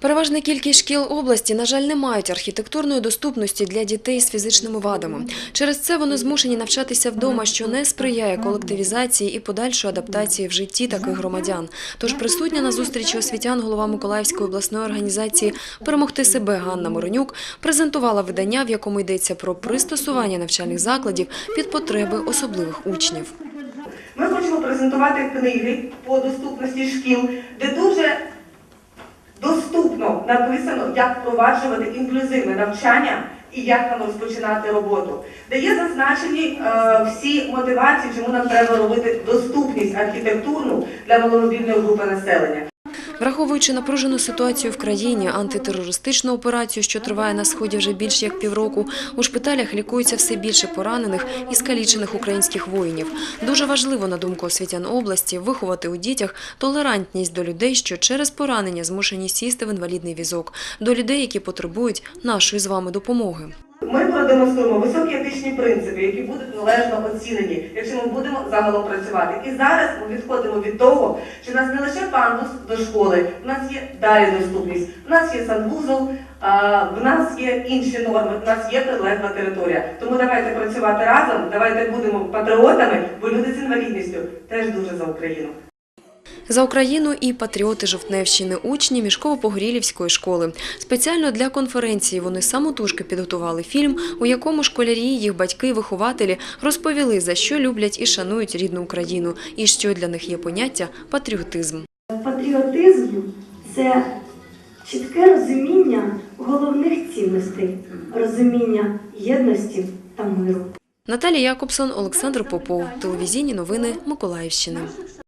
Переважна кількість шкіл області, на жаль, не мають архітектурної доступності для дітей з фізичними вадами. Через це вони змушені навчатися вдома, що не сприяє колективізації і подальшої адаптації в житті таких громадян. Тож присутня на зустрічі освітян голова Миколаївської обласної організації «Перемогти себе» Ганна Моронюк презентувала видання, в якому йдеться про пристосування навчальних закладів під потреби особливих учнів. Ми хочемо презентувати книги по доступності шкіл, де дуже написано, як впроваджувати інклюзивне навчання і як нам розпочинати роботу, де є зазначені е, всі мотивації, чому нам треба робити доступність архітектурну для маломобільної групи населення. Враховуючи напружену ситуацію в країні, антитерористичну операцію, що триває на сході вже більш як півроку, у шпиталях лікується все більше поранених і скалічених українських воїнів. Дуже важливо, на думку освітян області, виховати у дітях толерантність до людей, що через поранення змушені сісти в інвалідний візок, до людей, які потребують нашої з вами допомоги. Ми продемонструємо високі етичні принципи, які будуть належно оцінені, якщо ми будемо загалом працювати. І зараз ми відходимо від того, що в нас не лише пандус до школи, в нас є далі доступність, в нас є санвузол, в нас є інші норми, в нас є прилегла територія. Тому давайте працювати разом, давайте будемо патріотами, бо люди з інвалідністю теж дуже за Україну. За Україну і патріоти Жовтневщини, учні Мішково-Погорілівської школи. Спеціально для конференції вони самотужки підготували фільм, у якому школярі, їх батьки вихователі розповіли, за що люблять і шанують рідну Україну, і що для них є поняття патріотизм. Патріотизм це чітке розуміння головних цінностей, розуміння єдності та миру. Наталія Якобсон, Олександр Попов. Телевізійні новини Миколаївщини.